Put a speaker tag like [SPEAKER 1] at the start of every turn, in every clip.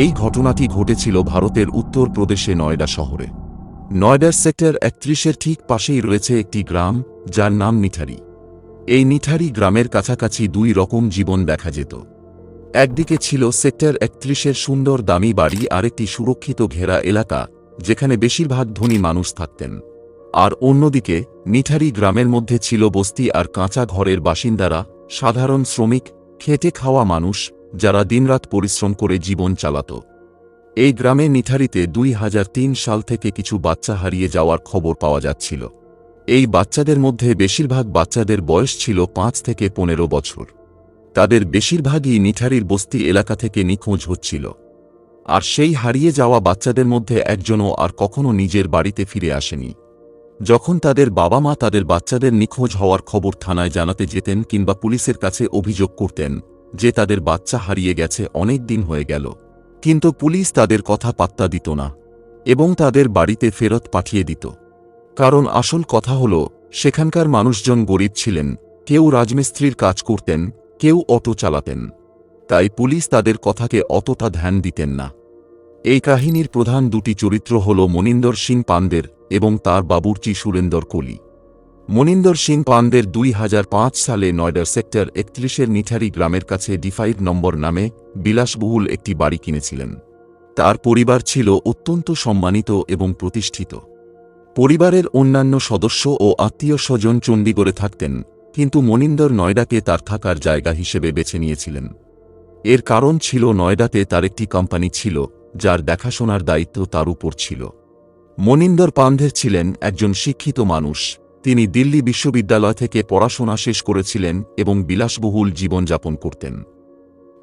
[SPEAKER 1] এই ঘটনাটি ঘটেছিল ভারতের উত্তর প্রদেশে নয়ডা শহরে। নয়ডার সেক্টর একত্রিশের ঠিক পাশেই রয়েছে একটি গ্রাম, যার নাম নিঠারি। এই নিঠারি গ্রামের কাছাকাছি দুই রকম জীবন দেখা যেত। একদিকে ছিল সেক্টর একত্রিশের সুন্দর দামি বাড়ি আর একটি সুরক্ষিত ঘেরা এলাকা, যেখানে বেশিরভাগ ধনী মানুষ থাকতেন। আর অন্যদিকে, নিঠারি গ্রামের মধ্যে ছিল বস্তি আর কাঁচা ঘরের বাসিন্দারা, সাধারণ শ্রমিক, খেটে খাওয়া মানুষ যারা দিনরাত পরিশ্রম করে জীবন চালাত। এই গ্রামে নিঠারিতে দুই হাজার তিন সাল থেকে কিছু বাচ্চা হারিয়ে যাওয়ার খবর পাওয়া যাচ্ছিল। এই বাচ্চাদের মধ্যে বেশিরভাগ বাচ্চাদের বয়স ছিল পাঁচ থেকে পনেরো বছর। তাদের বেশিরভাগই নিঠারির বস্তি এলাকা থেকে নিখোঁজ হচ্ছিল। আর সেই হারিয়ে যাওয়া বাচ্চাদের মধ্যে একজনও আর কখনো নিজের বাড়িতে ফিরে আসেনি। যখন তাদের বাবা মা তাদের বাচ্চাদের নিখোঁজ হওয়ার খবর থানায় জানাতে যেতেন কিংবা পুলিশের কাছে অভিযোগ করতেন যে তাদের বাচ্চা হারিয়ে গেছে অনেক দিন হয়ে গেল। কিন্তু পুলিশ তাদের কথা পাত্তা দিত না এবং তাদের বাড়িতে ফেরত পাঠিয়ে দিত। কারণ আসল কথা হল, সেখানকার মানুষজন গরিব ছিলেন, কেউ রাজমিস্ত্রির কাজ করতেন, কেউ অটো চালাতেন। তাই পুলিশ তাদের কথাকে অতটা ধ্যান দিতেন না। এই কাহিনীর প্রধান দুটি চরিত্র হল মনিন্দর সিং পান্দের এবং তার বাবুর্চি সুরেন্দর কোলি। মনিন্দর সিং পান্দের দুই সালে নয়ডার সেক্টর একত্রিশের নিঠারি গ্রামের কাছে ডিফাইভ নম্বর নামে বিলাসবহুল একটি বাড়ি কিনেছিলেন। তার পরিবার ছিল অত্যন্ত সম্মানিত এবং প্রতিষ্ঠিত। পরিবারের অন্যান্য সদস্য ও আত্মীয় স্বজন চণ্ডীগড়ে থাকতেন, কিন্তু মনিন্দর নয়ডাকে তার থাকার জায়গা হিসেবে বেছে নিয়েছিলেন। এর কারণ ছিল নয়ডাতে তার একটি কোম্পানি ছিল, যার দেখাশোনার দায়িত্ব তার উপর ছিল। মনিন্দর পান্ধের ছিলেন একজন শিক্ষিত মানুষ তিনি দিল্লি বিশ্ববিদ্যালয় থেকে পড়াশোনা শেষ করেছিলেন এবং বিলাসবহুল জীবনযাপন করতেন।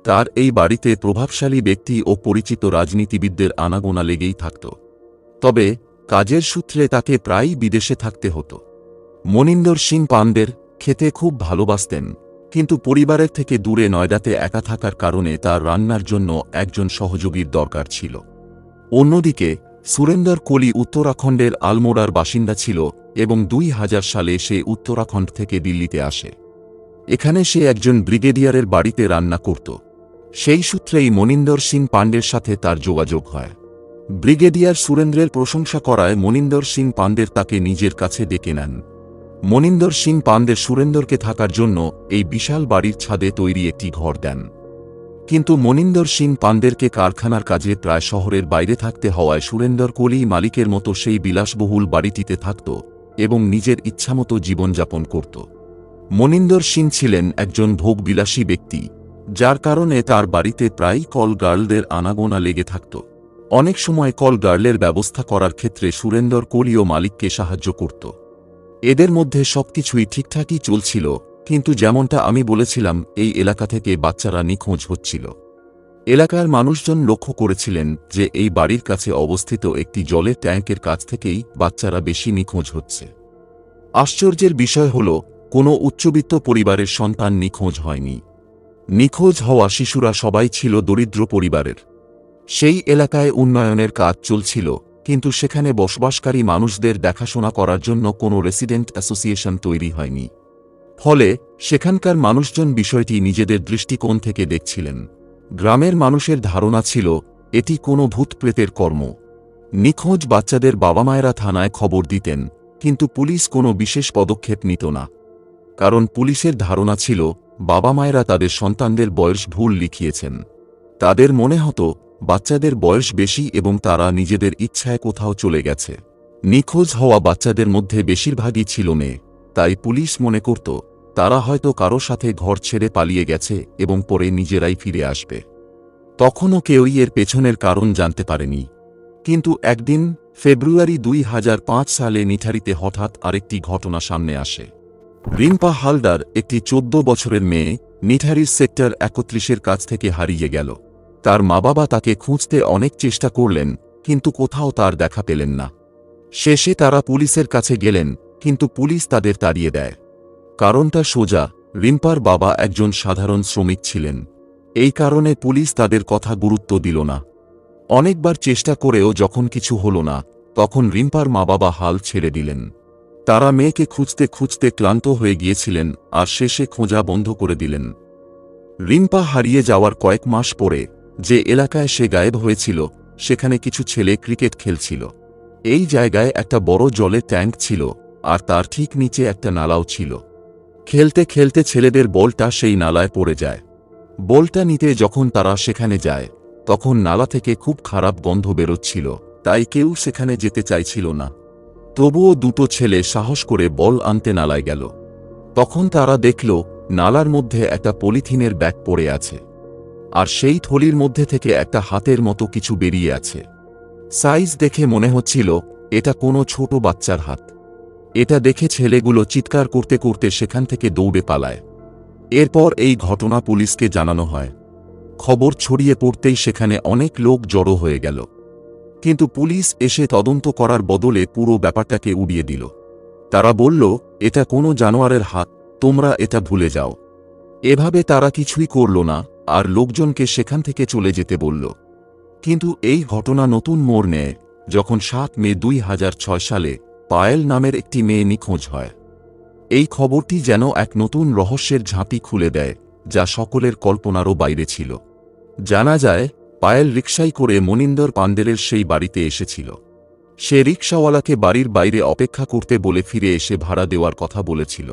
[SPEAKER 1] তার এই বাড়িতে প্রভাবশালী ব্যক্তি ও পরিচিত রাজনীতিবিদদের আনাগোনা লেগেই থাকত। তবে, কাজের সূত্রে তাকে প্রায়ই বিদেশে থাকতে হতো। মনিন্দর সিং পান্দের খেতে খুব ভালোবাসতেন, কিন্তু পরিবারের থেকে দূরে নয়ডাতে একা থাকার কারণে তার রান্নার জন্য একজন সহযোগীর দরকার ছিল। অন্যদিকে, সুরেন্দর কোলি উত্তরাখণ্ডের আলমোড়ার বাসিন্দা ছিল এবং দুই হাজার সালে সে উত্তরাখণ্ড থেকে দিল্লিতে আসে। এখানে সে একজন ব্রিগেডিয়ারের বাড়িতে রান্না করত। সেই সূত্রেই মনিন্দর সিং পাণ্ডের সাথে তার যোগাযোগ হয়। ব্রিগেডিয়ার সুরেন্দ্রের প্রশংসা করায় মনিন্দর সিং পাণ্ডের তাকে নিজের কাছে ডেকে নেন। মনিন্দর সিং পান্ডে সুরেন্দরকে থাকার জন্য এই বিশাল বাড়ির ছাদে তৈরি একটি ঘর দেন। কিন্তু মনিন্দর সিং পাণ্ডেরকে কারখানার কাজে প্রায় শহরের বাইরে থাকতে হওয়ায় সুরেন্দর কোলি মালিকের মতো সেই বিলাসবহুল বাড়িটিতে থাকত। এবং নিজের ইচ্ছামতো জীবনযাপন করত। মনিন্দর সিং ছিলেন একজন ভোগবিলাসী ব্যক্তি, যার কারণে তার বাড়িতে প্রায়ই কল গার্লদের আনাগোনা লেগে থাকত। অনেক সময় কল গার্লের ব্যবস্থা করার ক্ষেত্রে সুরেন্দর কোলিও মালিককে সাহায্য করত। এদের মধ্যে সবকিছুই ঠিকঠাকই চলছিল, কিন্তু যেমনটা আমি বলেছিলাম, এই এলাকা থেকে বাচ্চারা নিখোঁজ হচ্ছিল। এলাকার মানুষজন লক্ষ্য করেছিলেন যে এই বাড়ির কাছে অবস্থিত একটি জলের ট্যাঙ্কের কাছ থেকেই বাচ্চারা বেশি নিখোঁজ হচ্ছে। আশ্চর্যের বিষয় হল, কোনো উচ্চবিত্ত পরিবারের সন্তান নিখোঁজ হয়নি। নিখোঁজ হওয়া শিশুরা সবাই ছিল দরিদ্র পরিবারের। সেই এলাকায় উন্নয়নের কাজ চলছিল, কিন্তু সেখানে বসবাসকারী মানুষদের দেখাশোনা করার জন্য কোনো রেসিডেন্ট অ্যাসোসিয়েশন তৈরি হয়নি। ফলে সেখানকার মানুষজন বিষয়টি নিজেদের দৃষ্টিকোণ থেকে দেখছিলেন। গ্রামের মানুষের ধারণা ছিল, এটি কোনো ভূতপ্রেতের কর্ম। নিখোঁজ বাচ্চাদের বাবা মায়েরা থানায় খবর দিতেন, কিন্তু পুলিশ কোনো বিশেষ পদক্ষেপ নিত না। কারণ পুলিশের ধারণা ছিল বাবা মায়েরা তাদের সন্তানদের বয়স ভুল লিখিয়েছেন। তাদের মনে হতো, বাচ্চাদের বয়স বেশি এবং তারা নিজেদের ইচ্ছায় কোথাও চলে গেছে। নিখোঁজ হওয়া বাচ্চাদের মধ্যে বেশিরভাগই ছিল মেয়ে, তাই পুলিশ মনে করত তারা হয়তো কারও সাথে ঘর ছেড়ে পালিয়ে গেছে এবং পরে নিজেরাই ফিরে আসবে। তখনও কেউই এর পেছনের কারণ জানতে পারেনি। কিন্তু একদিন, ফেব্রুয়ারি দুই হাজার পাঁচ সালে নিঠারিতে হঠাৎ আরেকটি ঘটনা সামনে আসে। রিম্পা হালদার, একটি চোদ্দ বছরের মেয়ে, নিঠারির সেক্টর একত্রিশের কাছ থেকে হারিয়ে গেল। তার মা বাবা তাকে খুঁজতে অনেক চেষ্টা করলেন, কিন্তু কোথাও তার দেখা পেলেন না। শেষে তারা পুলিশের কাছে গেলেন, কিন্তু পুলিশ তাদের তাড়িয়ে দেয়। কারণটা সোজা, রিম্পার বাবা একজন সাধারণ শ্রমিক ছিলেন। এই কারণে পুলিশ তাদের কথা গুরুত্ব দিল না। অনেকবার চেষ্টা করেও যখন কিছু হল না, তখন রিম্পার মা বাবা হাল ছেড়ে দিলেন। তারা মেয়েকে খুঁজতে খুঁজতে ক্লান্ত হয়ে গিয়েছিলেন আর শেষে খোঁজা বন্ধ করে দিলেন। রিম্পা হারিয়ে যাওয়ার কয়েক মাস পরে, যে এলাকায় সে গায়েব হয়েছিল, সেখানে কিছু ছেলে ক্রিকেট খেলছিল। এই জায়গায় একটা বড় জলে ট্যাঙ্ক ছিল, আর তার ঠিক নিচে একটা নালাও ছিল। খেলতে খেলতে ছেলেদের বলটা সেই নালায় পড়ে যায়। বলটা নিতে যখন তারা সেখানে যায়, তখন নালা থেকে খুব খারাপ গন্ধ বেরোচ্ছিল, তাই কেউ সেখানে যেতে চাইছিল না। তবুও দুটো ছেলে সাহস করে বল আনতে নালায় গেল। তখন তারা দেখল, নালার মধ্যে একটা পলিথিনের ব্যাগ পড়ে আছে। আর সেই থলির মধ্যে থেকে একটা হাতের মতো কিছু বেরিয়ে আছে। সাইজ দেখে মনে হচ্ছিল, এটা কোনো ছোট বাচ্চার হাত। এটা দেখে ছেলেগুলো চিৎকার করতে করতে সেখান থেকে দৌড়ে পালায়। এরপর এই ঘটনা পুলিশকে জানানো হয়। খবর ছড়িয়ে পড়তেই সেখানে অনেক লোক জড়ো হয়ে গেল। কিন্তু পুলিশ এসে তদন্ত করার বদলে পুরো ব্যাপারটাকে উড়িয়ে দিল। তারা বলল, এটা কোনো জানোয়ারের হাত, তোমরা এটা ভুলে যাও। এভাবে তারা কিছুই করল না, আর লোকজনকে সেখান থেকে চলে যেতে বলল। কিন্তু এই ঘটনা নতুন মোড় নেয়, যখন সাত মে দুই হাজার ছয় সালে পায়েল নামের একটি মেয়ে নিখোঁজ হয়। এই খবরটি যেন এক নতুন রহস্যের ঝাঁপি খুলে দেয়, যা সকলের কল্পনারও বাইরে ছিল। জানা যায়, পায়েল রিকশাই করে মনিন্দর পান্ডেলের সেই বাড়িতে এসেছিল। সে রিকশাওয়ালাকে বাড়ির বাইরে অপেক্ষা করতে বলে ফিরে এসে ভাড়া দেওয়ার কথা বলেছিল।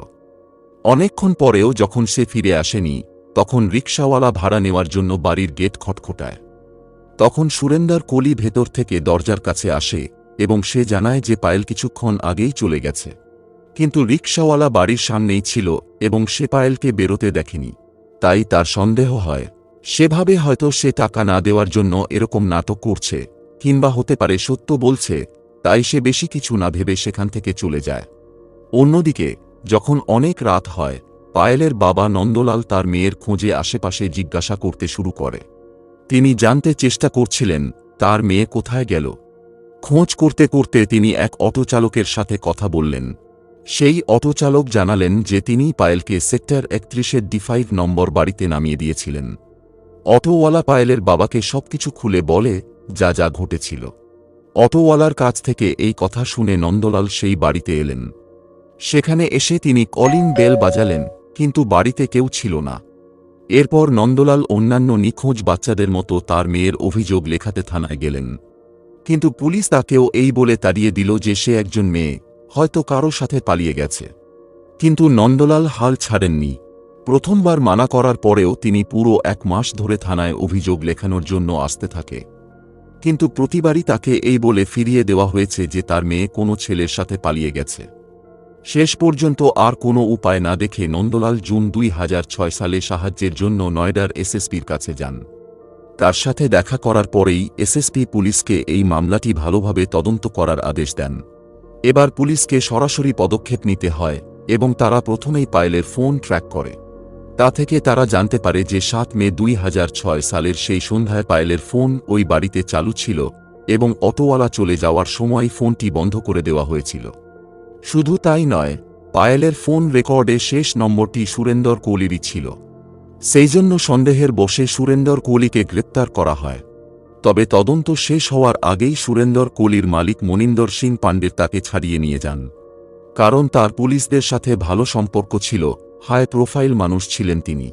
[SPEAKER 1] অনেকক্ষণ পরেও যখন সে ফিরে আসেনি, তখন রিকশাওয়ালা ভাড়া নেওয়ার জন্য বাড়ির গেট খটখটায়। তখন সুরেন্দার কলি ভেতর থেকে দরজার কাছে আসে এবং সে জানায় যে পায়েল কিছুক্ষণ আগেই চলে গেছে। কিন্তু রিক্সাওয়ালা বাড়ির সামনেই ছিল এবং সে পায়েলকে বেরোতে দেখেনি। তাই তার সন্দেহ হয়, সেভাবে হয়তো সে টাকা না দেওয়ার জন্য এরকম নাটক করছে, কিংবা হতে পারে সত্য বলছে, তাই সে বেশি কিছু না ভেবে সেখান থেকে চলে যায়। অন্যদিকে, যখন অনেক রাত হয়, পায়েলের বাবা নন্দলাল তার মেয়ের খোঁজে আশেপাশে জিজ্ঞাসা করতে শুরু করে। তিনি জানতে চেষ্টা করছিলেন, তার মেয়ে কোথায় গেল? খোঁজ করতে করতে তিনি এক অটো চালকের সাথে কথা বললেন। সেই অটো চালক জানালেন যে তিনি পায়েলকে সেক্টর একত্রিশের ডি ফাইভ নম্বর বাড়িতে নামিয়ে দিয়েছিলেন। অটোওয়ালা পায়েলের বাবাকে সবকিছু খুলে বলে যা যা ঘটেছিল। অটোওয়ালার কাছ থেকে এই কথা শুনে নন্দলাল সেই বাড়িতে এলেন। সেখানে এসে তিনি কলিং বেল বাজালেন, কিন্তু বাড়িতে কেউ ছিল না। এরপর নন্দলাল অন্যান্য নিখোঁজ বাচ্চাদের মতো তার মেয়ের অভিযোগ লেখাতে থানায় গেলেন। কিন্তু পুলিশ তাকেও এই বলে তাড়িয়ে দিল যে সে একজন মেয়ে, হয়তো কারও সাথে পালিয়ে গেছে। কিন্তু নন্দলাল হাল ছাড়েননি। প্রথমবার মানা করার পরেও তিনি পুরো এক মাস ধরে থানায় অভিযোগ লেখানোর জন্য আসতে থাকে। কিন্তু প্রতিবারই তাকে এই বলে ফিরিয়ে দেওয়া হয়েছে যে তার মেয়ে কোনো ছেলের সাথে পালিয়ে গেছে। শেষ পর্যন্ত আর কোনো উপায় না দেখে নন্দলাল জুন দুই হাজার ছয় সালে সাহায্যের জন্য নয়ডার এসএসপির কাছে যান। তার সাথে দেখা করার পরেই এসএসপি পুলিশকে এই মামলাটি ভালোভাবে তদন্ত করার আদেশ দেন। এবার পুলিশকে সরাসরি পদক্ষেপ নিতে হয় এবং তারা প্রথমেই পায়েলের ফোন ট্র্যাক করে। তা থেকে তারা জানতে পারে যে সাত মে দুই হাজার ছয় সালের সেই সন্ধ্যায় পায়েলের ফোন ওই বাড়িতে চালু ছিল এবং অটোওয়ালা চলে যাওয়ার সময় ফোনটি বন্ধ করে দেওয়া হয়েছিল। শুধু তাই নয়, পায়েলের ফোন রেকর্ডে শেষ নম্বরটি সুরেন্দর কোহলিরই ছিল। সেই জন্য সন্দেহের বসে সুরেন্দর কোহলিকে গ্রেপ্তার করা হয়। তবে তদন্ত শেষ হওয়ার আগেই সুরেন্দর কোহলির মালিক মনিন্দর সিং পাণ্ডের তাকে ছাড়িয়ে নিয়ে যান। কারণ তার পুলিশদের সাথে ভালো সম্পর্ক ছিল, হাই প্রোফাইল মানুষ ছিলেন তিনি।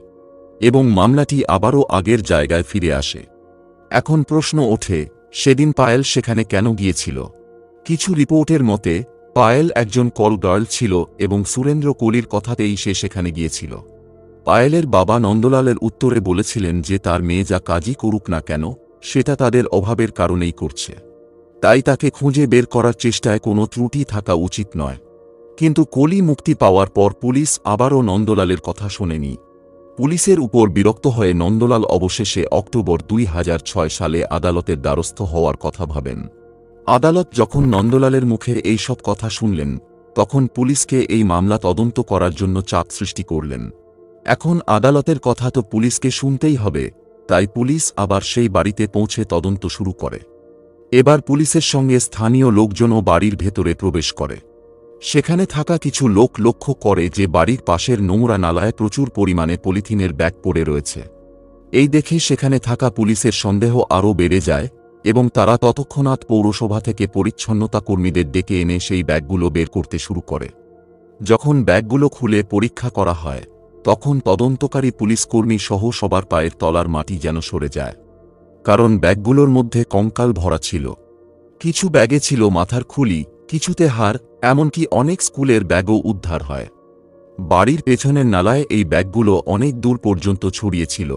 [SPEAKER 1] এবং মামলাটি আবারও আগের জায়গায় ফিরে আসে। এখন প্রশ্ন ওঠে, সেদিন পায়েল সেখানে কেন গিয়েছিল? কিছু রিপোর্টের মতে, পায়েল একজন কল গার্ল ছিল এবং সুরেন্দ্র কোহলির কথাতেই সে সেখানে গিয়েছিল। পায়েলের বাবা নন্দলালের উত্তরে বলেছিলেন যে তার মেয়ে যা কাজই করুক না কেন, সেটা তাদের অভাবের কারণেই করছে। তাই তাকে খুঁজে বের করার চেষ্টায় কোনো ত্রুটি থাকা উচিত নয়। কিন্তু কলি মুক্তি পাওয়ার পর পুলিশ আবারও নন্দলালের কথা শোনেনি। পুলিশের উপর বিরক্ত হয়ে নন্দলাল অবশেষে অক্টোবর দুই হাজার ছয় সালে আদালতের দ্বারস্থ হওয়ার কথা ভাবেন। আদালত যখন নন্দলালের মুখে এই সব কথা শুনলেন, তখন পুলিশকে এই মামলা তদন্ত করার জন্য চাপ সৃষ্টি করলেন। এখন আদালতের কথা তো পুলিশকে শুনতেই হবে, তাই পুলিশ আবার সেই বাড়িতে পৌঁছে তদন্ত শুরু করে। এবার পুলিশের সঙ্গে স্থানীয় লোকজনও বাড়ির ভেতরে প্রবেশ করে। সেখানে থাকা কিছু লোক লক্ষ্য করে যে বাড়ির পাশের নোংরা নালায় প্রচুর পরিমাণে পলিথিনের ব্যাগ পড়ে রয়েছে। এই দেখে সেখানে থাকা পুলিশের সন্দেহ আরও বেড়ে যায় এবং তারা ততক্ষণাৎ পৌরসভা থেকে পরিচ্ছন্নতা কর্মীদের ডেকে এনে সেই ব্যাগগুলো বের করতে শুরু করে। যখন ব্যাগগুলো খুলে পরীক্ষা করা হয় তখন তদন্তকারী পুলিশ কর্মী সহ সবার পায়ের তলার মাটি যেন সরে যায়। কারণ ব্যাগগুলোর মধ্যে কঙ্কাল ভরা ছিল। কিছু ব্যাগে ছিল মাথার খুলি, কিছুতে হার এমনকি অনেক স্কুলের ব্যাগও উদ্ধার হয়। বাড়ির পেছনের নালায় এই ব্যাগগুলো অনেক দূর পর্যন্ত ছড়িয়েছিল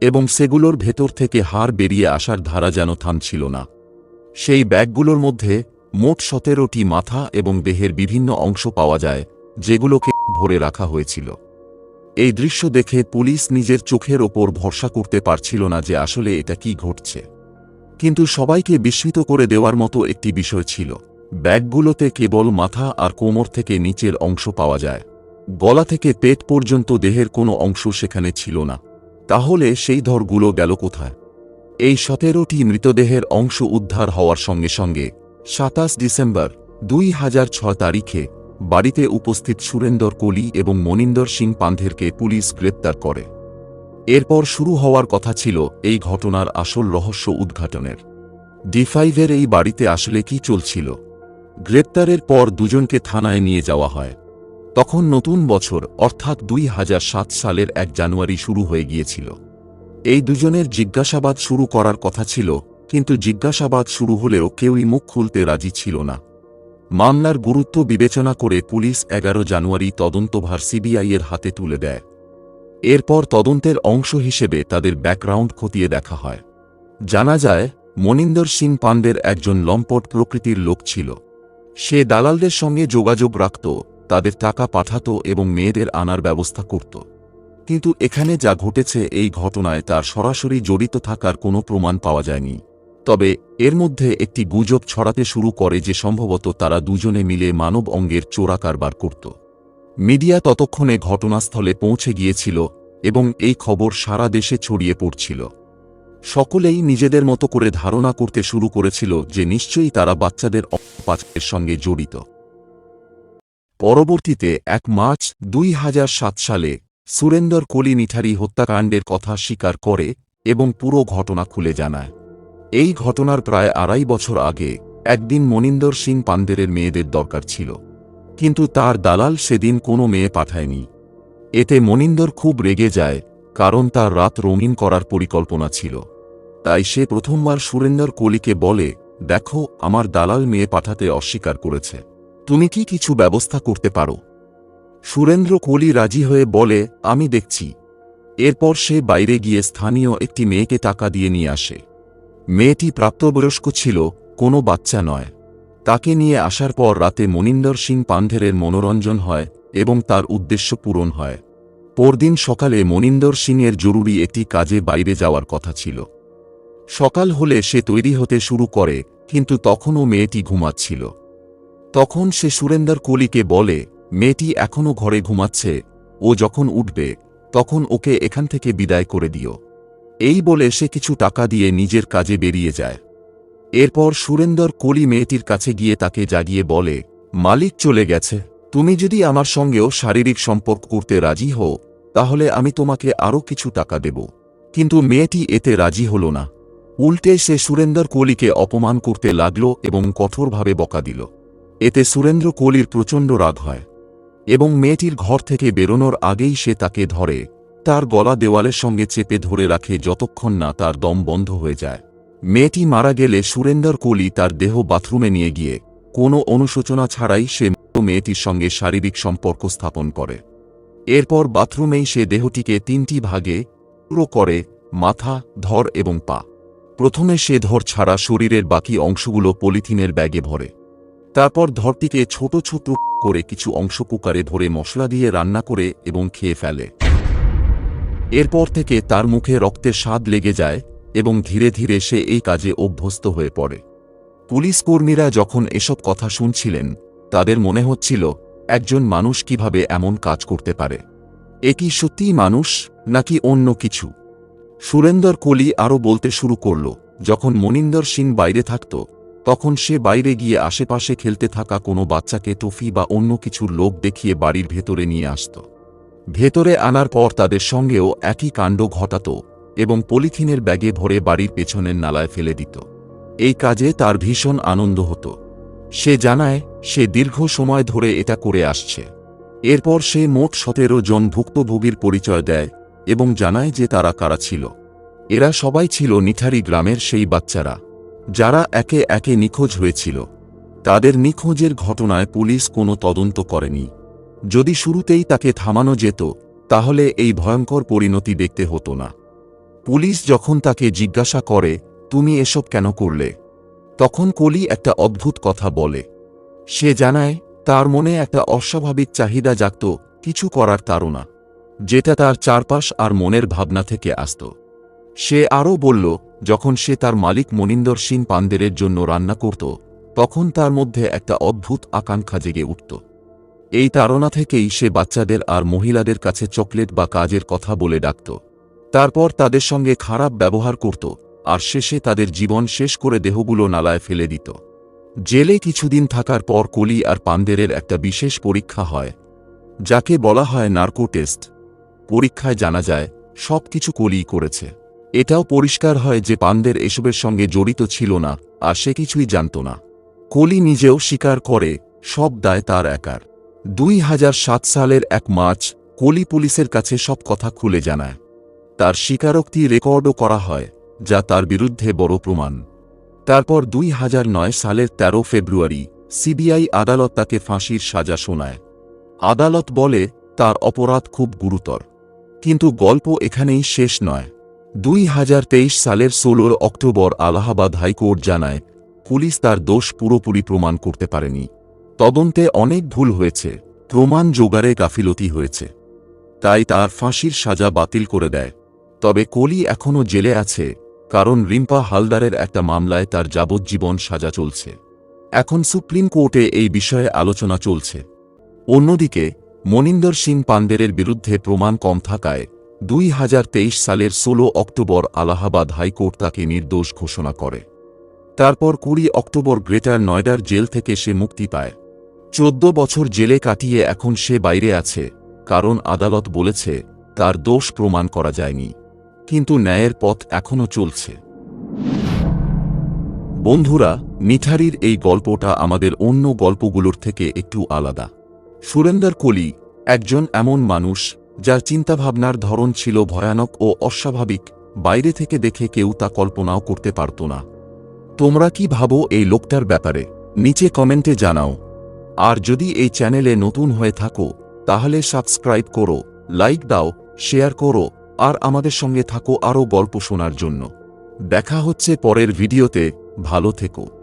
[SPEAKER 1] এবং সেগুলোর ভেতর থেকে হার বেরিয়ে আসার ধারা যেন থামছিল না। সেই ব্যাগগুলোর মধ্যে মোট সতেরোটি মাথা এবং দেহের বিভিন্ন অংশ পাওয়া যায়, যেগুলোকে ভরে রাখা হয়েছিল। এই দৃশ্য দেখে পুলিশ নিজের চোখের ওপর ভরসা করতে পারছিল না যে আসলে এটা কি ঘটছে। কিন্তু সবাইকে বিস্মিত করে দেওয়ার মতো একটি বিষয় ছিল। ব্যাগগুলোতে কেবল মাথা আর কোমর থেকে নিচের অংশ পাওয়া যায়। গলা থেকে পেট পর্যন্ত দেহের কোনো অংশ সেখানে ছিল না। তাহলে সেই ধরগুলো গেল কোথায়? এই সতেরোটি মৃতদেহের অংশ উদ্ধার হওয়ার সঙ্গে সঙ্গে সাতাশ ডিসেম্বর দুই হাজার ছয় তারিখে বাড়িতে উপস্থিত সুরেন্দর কোলি এবং মনিন্দর সিং পান্ধেরকে পুলিশ গ্রেপ্তার করে। এরপর শুরু হওয়ার কথা ছিল এই ঘটনার আসল রহস্য উদ্ঘাটনের। ডিফাইভের এই বাড়িতে আসলে কি চলছিল? গ্রেপ্তারের পর দুজনকে থানায় নিয়ে যাওয়া হয়। তখন নতুন বছর, অর্থাৎ দুই হাজার সাত সালের এক জানুয়ারি শুরু হয়ে গিয়েছিল। এই দুজনের জিজ্ঞাসাবাদ শুরু করার কথা ছিল, কিন্তু জিজ্ঞাসাবাদ শুরু হলেও কেউই মুখ খুলতে রাজি ছিল না। মামলার গুরুত্ব বিবেচনা করে পুলিশ এগারো জানুয়ারি তদন্তভার সিবিআইয়ের হাতে তুলে দেয়। এরপর তদন্তের অংশ হিসেবে তাদের ব্যাকগ্রাউন্ড খতিয়ে দেখা হয়। জানা যায়, মনিন্দর সিং পান্ডের একজন লম্পট প্রকৃতির লোক ছিল। সে দালালদের সঙ্গে যোগাযোগ রাখত, তাদের টাকা পাঠাত এবং মেয়েদের আনার ব্যবস্থা করত। কিন্তু এখানে যা ঘটেছে এই ঘটনায় তার সরাসরি জড়িত থাকার কোনো প্রমাণ পাওয়া যায়নি। তবে এর মধ্যে একটি গুজব ছড়াতে শুরু করে যে সম্ভবত তারা দুজনে মিলে মানব অঙ্গের চোরা কারবার করত। মিডিয়া ততক্ষণে ঘটনাস্থলে পৌঁছে গিয়েছিল এবং এই খবর সারা দেশে ছড়িয়ে পড়ছিল। সকলেই নিজেদের মতো করে ধারণা করতে শুরু করেছিল যে নিশ্চয়ই তারা বাচ্চাদের অপাচারের সঙ্গে জড়িত। পরবর্তীতে এক মার্চ দুই হাজার সাত সালে সুরেন্দর কোলি নিঠারি হত্যাকাণ্ডের কথা স্বীকার করে এবং পুরো ঘটনা খুলে জানায়। এই ঘটনার প্রায় আড়াই বছর আগে একদিন মনিন্দর সিং পান্দেরের মেয়েদের দরকার ছিল। কিন্তু তার দালাল সেদিন কোনো মেয়ে পাঠায়নি। এতে মনিন্দর খুব রেগে যায়, কারণ তার রাত রঙিন করার পরিকল্পনা ছিল। তাই সে প্রথমবার সুরেন্দর কোলিকে বলে, দেখো, আমার দালাল মেয়ে পাঠাতে অস্বীকার করেছে। তুমি কি কিছু ব্যবস্থা করতে পারো? সুরেন্দ্র কোলি রাজি হয়ে বলে, আমি দেখছি। এরপর সে বাইরে গিয়ে স্থানীয় একটি মেয়েকে টাকা দিয়ে নিয়ে আসে। মেয়েটি প্রাপ্তবয়স্ক ছিল, কোনো বাচ্চা নয়। তাকে নিয়ে আসার পর রাতে মনিন্দর সিং পান্ধেরের মনোরঞ্জন হয় এবং তার উদ্দেশ্য পূরণ হয়। পরদিন সকালে মনিন্দর সিংয়ের জরুরি একটি কাজে বাইরে যাওয়ার কথা ছিল। সকাল হলে সে তৈরি হতে শুরু করে, কিন্তু তখনও মেয়েটি ঘুমাচ্ছিল। তখন সে সুরেন্দর কোলিকে বলে, মেয়েটি এখনও ঘরে ঘুমাচ্ছে, ও যখন উঠবে, তখন ওকে এখান থেকে বিদায় করে দিও। এই বলে সে কিছু টাকা দিয়ে নিজের কাজে বেরিয়ে যায়। এরপর সুরেন্দর কোলি মেয়েটির কাছে গিয়ে তাকে জাগিয়ে বলে, মালিক চলে গেছে। তুমি যদি আমার সঙ্গেও শারীরিক সম্পর্ক করতে রাজি হও, তাহলে আমি তোমাকে আরও কিছু টাকা দেব। কিন্তু মেয়েটি এতে রাজি হল না। উল্টে সে সুরেন্দর কোলিকে অপমান করতে লাগল এবং কঠোরভাবে বকা দিল। এতে সুরেন্দ্র কোলির প্রচণ্ড রাগ হয় এবং মেয়েটির ঘর থেকে বেরোনোর আগেই সে তাকে ধরে। তার গলা দেওয়ালের সঙ্গে চেপে ধরে রাখে যতক্ষণ না তার দম বন্ধ হয়ে যায়। মেয়েটি মারা গেলে সুরেন্দর কোলি তার দেহ বাথরুমে নিয়ে গিয়ে কোনো অনুশোচনা ছাড়াই সে মেয়েটির সঙ্গে শারীরিক সম্পর্ক স্থাপন করে। এরপর বাথরুমেই সে দেহটিকে তিনটি ভাগে পুরো করে, মাথা ধর এবং পা। প্রথমে সে ধর ছাড়া শরীরের বাকি অংশগুলো পলিথিনের ব্যাগে ভরে। তারপর ধরটিকে ছোট ছোট করে কিছু অংশ কুকারে ধরে মশলা দিয়ে রান্না করে এবং খেয়ে ফেলে। এরপর থেকে তার মুখে রক্তের স্বাদ লেগে যায় এবং ধীরে ধীরে সে এই কাজে অভ্যস্ত হয়ে পড়ে। পুলিশ কর্মীরা যখন এসব কথা শুনছিলেন, তাদের মনে হচ্ছিল, একজন মানুষ কীভাবে এমন কাজ করতে পারে? এ কি সত্যিই মানুষ, নাকি অন্য কিছু? সুরেন্দর কোলি আরও বলতে শুরু করল, যখন মনিন্দর সিং বাইরে থাকত, তখন সে বাইরে গিয়ে আশেপাশে খেলতে থাকা কোনো বাচ্চাকে টফি বা অন্য কিছুর লোক দেখিয়ে বাড়ির ভেতরে নিয়ে আসত। ভেতরে আনার পর তাদের সঙ্গেও একই কাণ্ড ঘটাত এবং পলিথিনের ব্যাগে ভরে বাড়ির পেছনের নালায় ফেলে দিত। এই কাজে তার ভীষণ আনন্দ হতো। সে জানায়, সে দীর্ঘ সময় ধরে এটা করে আসছে। এরপর সে মোট সতেরো জন ভুক্তভোগীর পরিচয় দেয় এবং জানায় যে তারা কারা ছিল। এরা সবাই ছিল নিঠারি গ্রামের সেই বাচ্চারা, যারা একে একে নিখোঁজ হয়েছিল। তাদের নিখোঁজের ঘটনায় পুলিশ কোনো তদন্ত করেনি। যদি শুরুতেই তাকে থামানো যেত, তাহলে এই ভয়ঙ্কর পরিণতি দেখতে হতো না। পুলিশ যখন তাকে জিজ্ঞাসা করে, তুমি এসব কেন করলে? তখন কলি একটা অদ্ভুত কথা বলে। সে জানায়, তার মনে একটা অস্বাভাবিক চাহিদা জাগত, কিছু করার তাড়না, যেটা তার চারপাশ আর মনের ভাবনা থেকে আসত। সে আরও বলল, যখন সে তার মালিক মনিন্দর সিং পান্দেরের জন্য রান্না করত, তখন তার মধ্যে একটা অদ্ভুত আকাঙ্ক্ষা জেগে উঠত। এই তাড়না থেকেই সে বাচ্চাদের আর মহিলাদের কাছে চকলেট বা কাজের কথা বলে ডাকত। তারপর তাদের সঙ্গে খারাপ ব্যবহার করত আর শেষে তাদের জীবন শেষ করে দেহগুলো নালায় ফেলে দিত। জেলে কিছুদিন থাকার পর কলি আর পান্দেরের একটা বিশেষ পরীক্ষা হয়, যাকে বলা হয় নার্কো টেস্ট। পরীক্ষায় জানা যায় সব কিছু কলিই করেছে। এটাও পরিষ্কার হয় যে পান্দের এসবের সঙ্গে জড়িত ছিল না আর সে কিছুই জানত না। কলি নিজেও স্বীকার করে, সব দায় তার একার। দুই হাজার সাত সালের এক মার্চ, কলি পুলিশের কাছে সব কথা খুলে জানায়। তার স্বীকারোক্তি রেকর্ডও করা হয়, যা তার বিরুদ্ধে বড় প্রমাণ। তারপর দুই হাজার নয় সালের ১৩ ফেব্রুয়ারি, সিবিআই আদালত তাকে ফাঁসির সাজা শোনায়। আদালত বলে, তার অপরাধ খুব গুরুতর। কিন্তু গল্প এখানেই শেষ নয়। দুই সালের ষোলোর অক্টোবর আলাহাবাদ হাইকোর্ট জানায়, পুলিশ তার দোষ পুরোপুরি প্রমাণ করতে পারেনি। তদন্তে অনেক ভুল হয়েছে। প্রমাণ জোগাড়ে গাফিলতি হয়েছে। তাই তার ফাঁসির সাজা বাতিল করে দেয়। তবে কলি এখনও জেলে আছে, কারণ রিম্পা হালদারের একটা মামলায় তার যাবজ্জীবন সাজা চলছে। এখন সুপ্রিম কোর্টে এই বিষয়ে আলোচনা চলছে। অন্যদিকে, মনিন্দর সিং পান্দেরের বিরুদ্ধে প্রমাণ কম থাকায় দুই হাজার তেইশ সালের ষোলো অক্টোবর আলাহাবাদ হাইকোর্ট তাকে নির্দোষ ঘোষণা করে। তারপর কুড়ি অক্টোবর গ্রেটার নয়ডার জেল থেকে সে মুক্তি পায়। চোদ্দ বছর জেলে কাটিয়ে এখন সে বাইরে আছে, কারণ আদালত বলেছে, তার দোষ প্রমাণ করা যায়নি। কিন্তু ন্যায়ের পথ এখনও চলছে। বন্ধুরা নিঠারির এই গল্পটা আমাদের অন্য গল্পগুলোর থেকে একটু আলাদা। সুরেন্দর কলি একজন এমন মানুষ, যার চিন্তাভাবনার ধরন ছিল ভয়ানক ও অস্বাভাবিক, বাইরে থেকে দেখে কেউ তা কল্পনাও করতে পারত না। তোমরা কি ভাবো এই লোকটার ব্যাপারে? নিচে কমেন্টে জানাও। আর যদি এই চ্যানেলে নতুন হয়ে থাকো, তাহলে সাবস্ক্রাইব করো, লাইক দাও, শেয়ার করো, আর আমাদের সঙ্গে থাকো আরও গল্প শোনার জন্য। দেখা হচ্ছে পরের ভিডিওতে, ভালো থেকো।